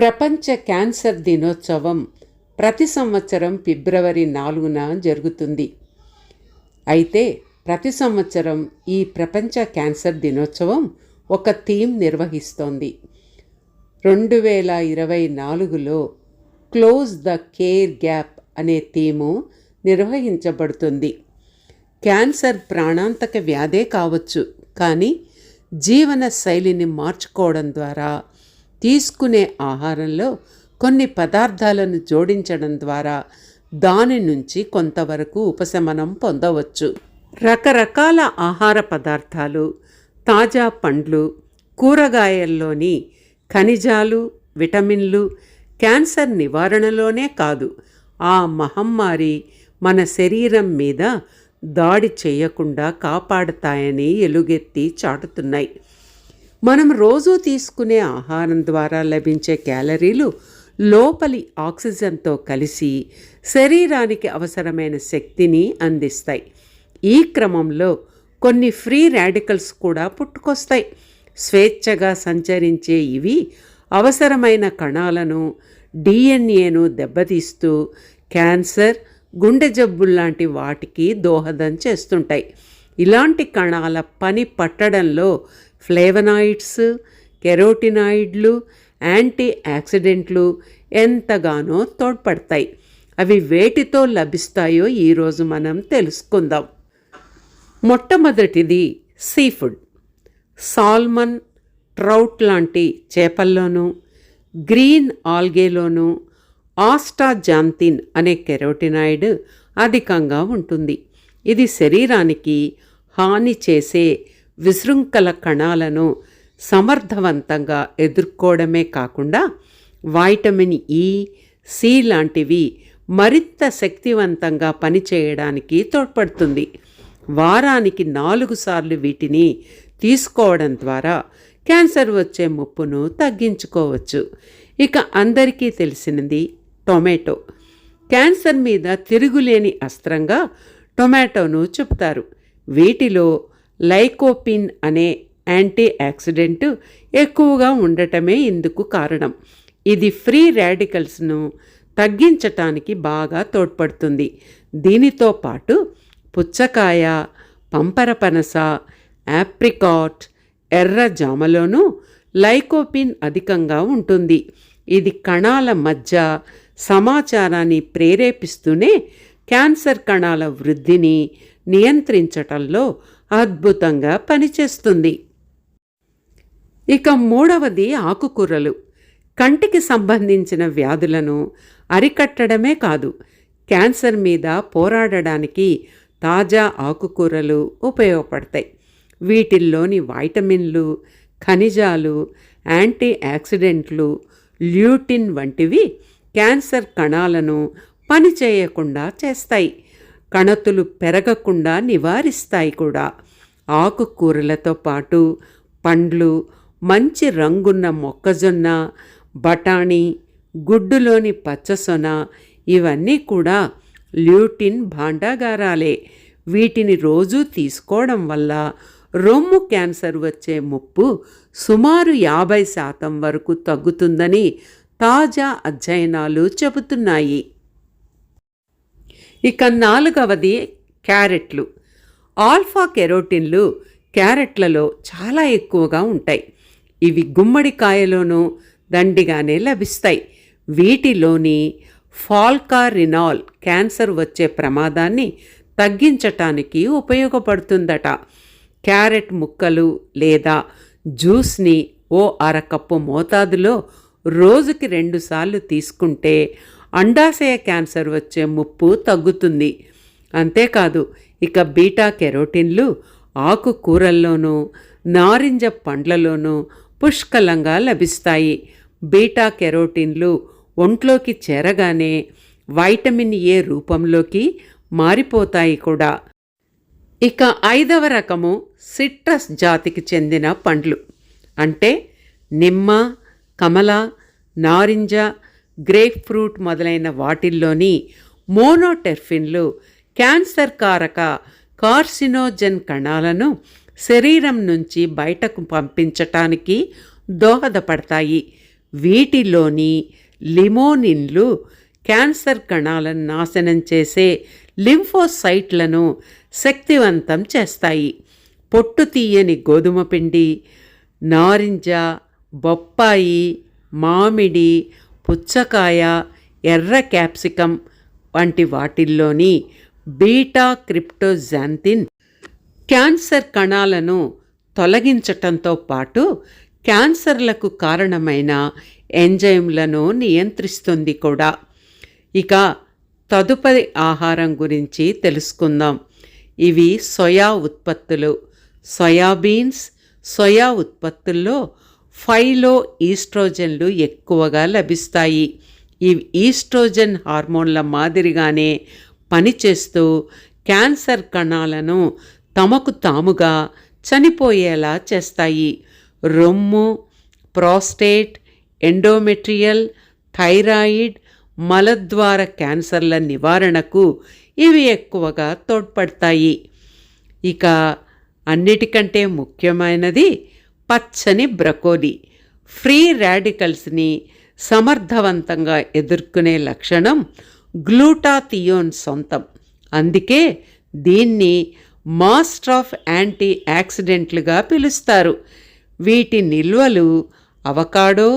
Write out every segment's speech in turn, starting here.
ప్రపంచ క్యాన్సర్ దినోత్సవం ప్రతి సంవత్సరం ఫిబ్రవరి నాలుగున జరుగుతుంది. అయితే ప్రతి సంవత్సరం ఈ ప్రపంచ క్యాన్సర్ దినోత్సవం ఒక థీమ్ నిర్వహిస్తోంది. రెండు వేల ఇరవై నాలుగులో క్లోజ్ ద కేర్ గ్యాప్ అనే థీము నిర్వహించబడుతుంది. క్యాన్సర్ ప్రాణాంతక వ్యాధే కావచ్చు కానీ జీవన శైలిని మార్చుకోవడం ద్వారా తీసుకునే ఆహారంలో కొన్ని పదార్థాలను జోడించడం ద్వారా దాని నుంచి కొంతవరకు ఉపశమనం పొందవచ్చు. రకరకాల ఆహార పదార్థాలు తాజా పండ్లు కూరగాయల్లోని ఖనిజాలు విటమిన్లు క్యాన్సర్ నివారణలోనే కాదు ఆ మహమ్మారి మన శరీరం మీద దాడి చేయకుండా కాపాడతాయని ఎలుగెత్తి చాటుతున్నాయి. మనం రోజు తీసుకునే ఆహారం ద్వారా లభించే క్యాలరీలు లోపలి ఆక్సిజన్తో కలిసి శరీరానికి అవసరమైన శక్తిని అందిస్తాయి. ఈ క్రమంలో కొన్ని ఫ్రీ రాడికల్స్ కూడా పుట్టుకొస్తాయి. స్వేచ్ఛగా సంచరించే ఇవి అవసరమైన కణాలను డిఎన్ఏను దెబ్బతీస్తూ క్యాన్సర్ గుండె జబ్బుల్లాంటి వాటికి దోహదం చేస్తుంటాయి. ఇలాంటి కణాల పని పట్టడంలో ఫ్లేవనాయిడ్స్ కెరోటినాయిడ్లు యాంటీ యాక్సిడెంట్లు ఎంతగానో తోడ్పడతాయి. అవి వేటితో లభిస్తాయో ఈరోజు మనం తెలుసుకుందాం. మొట్టమొదటిది సీ ఫుడ్. సాల్మన్ ట్రౌట్ లాంటి చేపల్లోనూ గ్రీన్ ఆల్గేలోనూ ఆస్టాజాంతిన్ అనే కెరోటినాయిడ్ అధికంగా ఉంటుంది. ఇది శరీరానికి హాని చేసే విశృంఖల కణాలను సమర్థవంతంగా ఎదుర్కోవడమే కాకుండా వైటమిన్ e, ఈ సి లాంటివి మరింత శక్తివంతంగా పనిచేయడానికి తోడ్పడుతుంది. వారానికి నాలుగు సార్లు వీటిని తీసుకోవడం ద్వారా క్యాన్సర్ వచ్చే ముప్పును తగ్గించుకోవచ్చు. ఇక అందరికీ తెలిసినది టొమాటో. క్యాన్సర్ మీద తిరుగులేని అస్త్రంగా టొమాటోను చెప్తారు. వీటిలో లైకోపిన్ అనే యాంటీ యాక్సిడెంట్ ఎక్కువగా ఉండటమే ఇందుకు కారణం. ఇది ఫ్రీ రాడికల్స్ను తగ్గించటానికి బాగా తోడ్పడుతుంది. దీనితో పాటు పుచ్చకాయ పంపరపనస యాప్రికాట్ ఎర్ర జామలోనూ లైకోపిన్ అధికంగా ఉంటుంది. ఇది కణాల మధ్య సమాచారాన్ని ప్రేరేపిస్తూనే క్యాన్సర్ కణాల వృద్ధిని నియంత్రించటంలో అద్భుతంగా పనిచేస్తుంది. ఇక మూడవది ఆకుకూరలు. కంటికి సంబంధించిన వ్యాధులను అరికట్టడమే కాదు క్యాన్సర్ మీద పోరాడడానికి తాజా ఆకుకూరలు ఉపయోగపడతాయి. వీటిల్లోని వైటమిన్లు ఖనిజాలు యాంటీ యాక్సిడెంట్లు ల్యూటిన్ వంటివి క్యాన్సర్ కణాలను పనిచేయకుండా చేస్తాయి. కణతులు పెరగకుండా నివారిస్తాయి కూడా. ఆకుకూరలతో పాటు పండ్లు మంచి రంగున్న మొక్కజొన్న బఠానీ గుడ్డులోని పచ్చసొన ఇవన్నీ కూడా ల్యూటిన్ భాండాగారాలే. వీటిని రోజూ తీసుకోవడం వల్ల రొమ్ము క్యాన్సర్ వచ్చే ముప్పు సుమారు యాభై శాతం వరకు తగ్గుతుందని తాజా అధ్యయనాలు చెబుతున్నాయి. ఇక నాలుగవది క్యారెట్లు. ఆల్ఫా కెరోటిన్లు క్యారెట్లలో చాలా ఎక్కువగా ఉంటాయి. ఇవి గుమ్మడికాయలోనూ దండిగానే లభిస్తాయి. వీటిలోని ఫాల్కారినాల్ క్యాన్సర్ వచ్చే ప్రమాదాన్ని తగ్గించటానికి ఉపయోగపడుతుందట. క్యారెట్ ముక్కలు లేదా జ్యూస్ని ఓ అరకప్పు మోతాదులో రోజుకి రెండుసార్లు తీసుకుంటే అండాశయ క్యాన్సర్ వచ్చే ముప్పు తగ్గుతుంది. అంతేకాదు ఇక బీటా కెరోటిన్లు ఆకుకూరల్లోనూ నారింజ పండ్లలోనూ పుష్కలంగా లభిస్తాయి. బీటా కెరోటిన్లు ఒంట్లోకి చేరగానే వైటమిన్ ఏ రూపంలోకి మారిపోతాయి కూడా. ఇక ఐదవ రకము సిట్రస్ జాతికి చెందిన పండ్లు. అంటే నిమ్మ కమల నారింజ గ్రేప్ ఫ్రూట్ మొదలైన వాటిల్లోని మోనోటెర్ఫిన్లు క్యాన్సర్ కారక కార్సినోజన్ కణాలను శరీరం నుంచి బయటకు పంపించటానికి దోహదపడతాయి. వీటిలోని లిమోనిన్లు క్యాన్సర్ కణాలను నాశనం చేసే లింఫోసైట్లను శక్తివంతం చేస్తాయి. పొట్టు తీయని గోధుమ పిండి నారింజ బొప్పాయి మామిడి పుచ్చకాయ ఎర్ర క్యాప్సికం వంటి వాటిల్లోని బీటా క్రిప్టోజాంతిన్ క్యాన్సర్ కణాలను తొలగించటంతో పాటు క్యాన్సర్లకు కారణమైన ఎంజైమ్లను నియంత్రిస్తుంది కూడా. ఇక తదుపరి ఆహారం గురించి తెలుసుకుందాం. ఇవి సోయా ఉత్పత్తులు. సోయాబీన్స్ సోయా ఉత్పత్తుల్లో ఫైలో ఈస్ట్రోజన్లు ఎక్కువగా లభిస్తాయి. ఈ ఈస్ట్రోజన్ హార్మోన్ల మాదిరిగానే పనిచేస్తూ క్యాన్సర్ కణాలను తమకు తాముగా చనిపోయేలా చేస్తాయి. రొమ్ము ప్రోస్టేట్ ఎండోమెట్రియల్ థైరాయిడ్ మలద్వార క్యాన్సర్ల నివారణకు ఇవి ఎక్కువగా తోడ్పడతాయి. ఇక అన్నిటికంటే ముఖ్యమైనది పచ్చని బ్రకోలీ. ఫ్రీ రాడికల్స్ని సమర్థవంతంగా ఎదుర్కొనే లక్షణం గ్లూటాథియోన్ సొంతం. అందుకే దీన్ని మాస్టర్ ఆఫ్ యాంటీ యాక్సిడెంట్లుగా పిలుస్తారు. వీటి నిల్వలు అవకాడో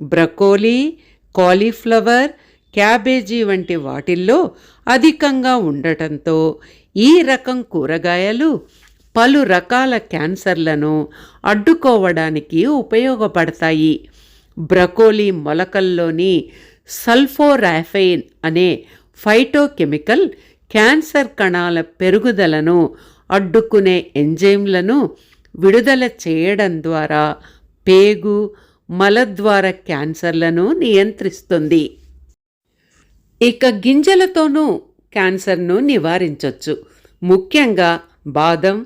బ్రకోలీ కాలీఫ్లవర్ క్యాబేజీ వంటి వాటిల్లో అధికంగా ఉండటంతో ఈ రకం కూరగాయలు పలు రకాల క్యాన్సర్లను అడ్డుకోవడానికి ఉపయోగపడతాయి. బ్రకోలీ మొలకల్లోని సల్ఫోరాఫైన్ అనే ఫైటోకెమికల్ క్యాన్సర్ కణాల పెరుగుదలను అడ్డుకునే ఎంజైమ్లను విడుదల చేయడం ద్వారా పేగు మలద్వార క్యాన్సర్లను నియంత్రిస్తుంది. ఇక గింజలతోనూ క్యాన్సర్ను నివారించవచ్చు ముఖ్యంగా బాదం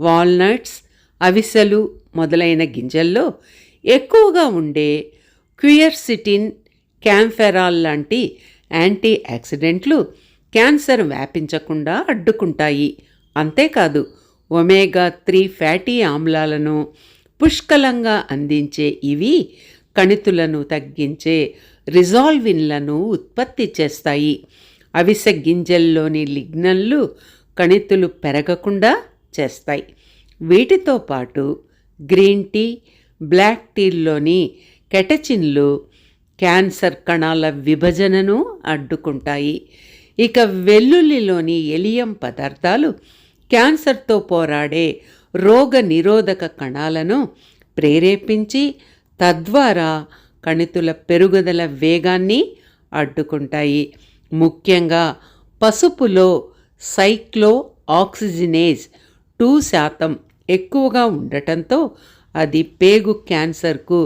వాల్నట్స్ అవిసెలు మొదలైన గింజల్లో ఎక్కువగా ఉండే క్యూయర్సిటిన్ క్యాంఫెరాల్ లాంటి యాంటీ యాక్సిడెంట్లు క్యాన్సర్ వ్యాపించకుండా అడ్డుకుంటాయి. అంతేకాదు ఒమేగా త్రీ ఫ్యాటీ ఆమ్లాలను పుష్కలంగా అందించే ఇవి కణితులను తగ్గించే రిజాల్విన్లను ఉత్పత్తి చేస్తాయి. అవిసె గింజల్లోని లిగ్నన్లు కణితులు పెరగకుండా చేస్తాయి. వీటితో పాటు గ్రీన్ టీ బ్లాక్ టీల్లోని కెటచిన్లు క్యాన్సర్ కణాల విభజనను అడ్డుకుంటాయి. ఇక వెల్లుల్లిలోని ఎలియం పదార్థాలు క్యాన్సర్తో పోరాడే రోగ నిరోధక కణాలను ప్రేరేపించి తద్వారా కణితుల పెరుగుదల వేగాన్ని అడ్డుకుంటాయి. ముఖ్యంగా పసుపులో సైక్లో ఆక్సిజనేజ్ టూ శాతం ఎక్కువగా ఉండటంతో అది పేగు క్యాన్సర్కు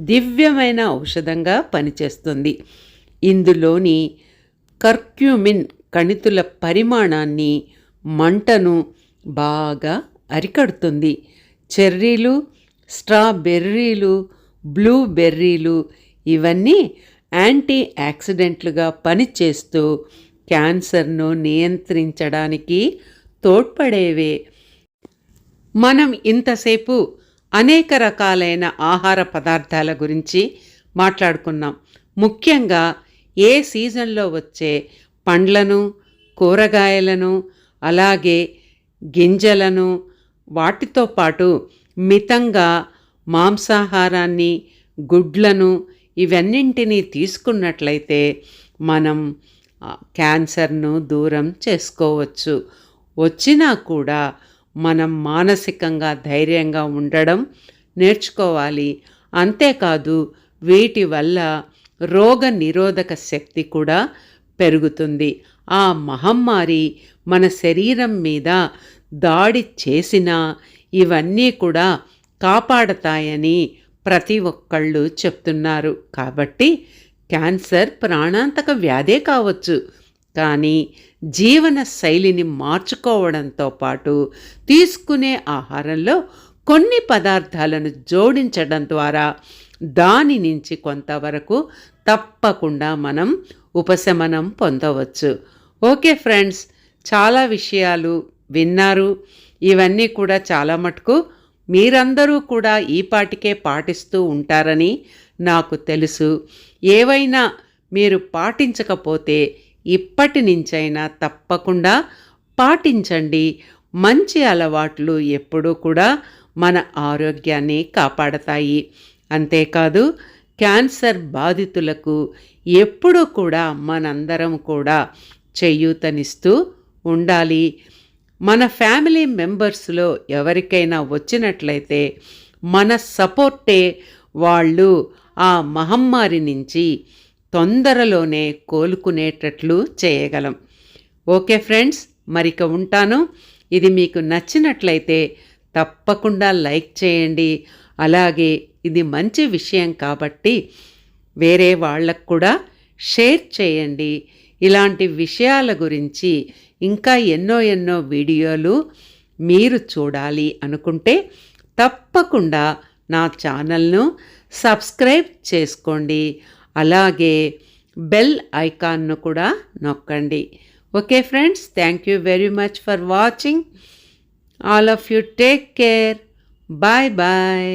దివ్యమైన ఔషధంగా పనిచేస్తుంది. ఇందులోని కర్క్యూమిన్ కణితుల పరిమాణాన్ని మంటను బాగా అరికడుతుంది. చెర్రీలు స్ట్రాబెర్రీలు బ్లూబెర్రీలు ఇవన్నీ యాంటీ యాక్సిడెంట్లుగా పనిచేస్తూ క్యాన్సర్ను నియంత్రించడానికి తోడ్పడేవే మనం ఇంతసేపు అనేక రకాలైన ఆహార పదార్థాల గురించి మాట్లాడుకున్నాం. ముఖ్యంగా ఏ సీజన్లో వచ్చే పండ్లను కూరగాయలను అలాగే గింజలను వాటితో పాటు మితంగా మాంసాహారాన్ని గుడ్లను ఇవన్నింటినీ తీసుకున్నట్లయితే మనం క్యాన్సర్ను దూరం చేసుకోవచ్చు. వచ్చినా కూడా మనం మానసికంగా ధైర్యంగా ఉండడం నేర్చుకోవాలి. అంతేకాదు వీటి వల్ల రోగ నిరోధక శక్తి కూడా పెరుగుతుంది. ఆ మహమ్మారి మన శరీరం మీద దాడి చేసినా ఇవన్నీ కూడా కాపాడతాయని ప్రతి ఒక్కళ్ళు చెప్తున్నారు. కాబట్టి క్యాన్సర్ ప్రాణాంతక వ్యాధే కావచ్చు. కానీ జీవన శైలిని మార్చుకోవడంతో పాటు తీసుకునే ఆహారంలో కొన్ని పదార్థాలను జోడించడం ద్వారా దాని నుంచి కొంతవరకు తప్పకుండా మనం ఉపశమనం పొందవచ్చు. ఓకే ఫ్రెండ్స్ చాలా విషయాలు విన్నారు. ఇవన్నీ కూడా చాలా మటుకు మీరందరూ కూడా ఈ పాటికే పాటిస్తూ ఉంటారని నాకు తెలుసు. ఏవైనా మీరు పాటించకపోతే ఇప్పటి నుంచైనా తప్పకుండా పాటించండి. మంచి అలవాట్లు ఎప్పుడూ కూడా మన ఆరోగ్యాన్ని కాపాడతాయి. అంతేకాదు క్యాన్సర్ బాధితులకు ఎప్పుడూ కూడా మనందరం కూడా చేయూతనిస్తూ ఉండాలి. మన ఫ్యామిలీ మెంబర్స్లో ఎవరికైనా వచ్చినట్లయితే మన సపోర్టే వాళ్ళు ఆ మహమ్మారి నుంచి తొందరలోనే కోలుకునేటట్లు చేయగలం. ఓకే ఫ్రెండ్స్ మరిక ఉంటాను. ఇది మీకు నచ్చినట్లయితే తప్పకుండా లైక్ చేయండి. అలాగే ఇది మంచి విషయం కాబట్టి వేరే వాళ్ళకు కూడా షేర్ చేయండి. ఇలాంటి విషయాల గురించి ఇంకా ఎన్నో ఎన్నో వీడియోలు మీరు చూడాలి అనుకుంటే తప్పకుండా నా ఛానల్ను సబ్స్క్రైబ్ చేసుకోండి. అలాగే బెల్ ఐకాన్ను కూడా నొక్కండి. Okay friends thank you very much for watching all of you take care bye bye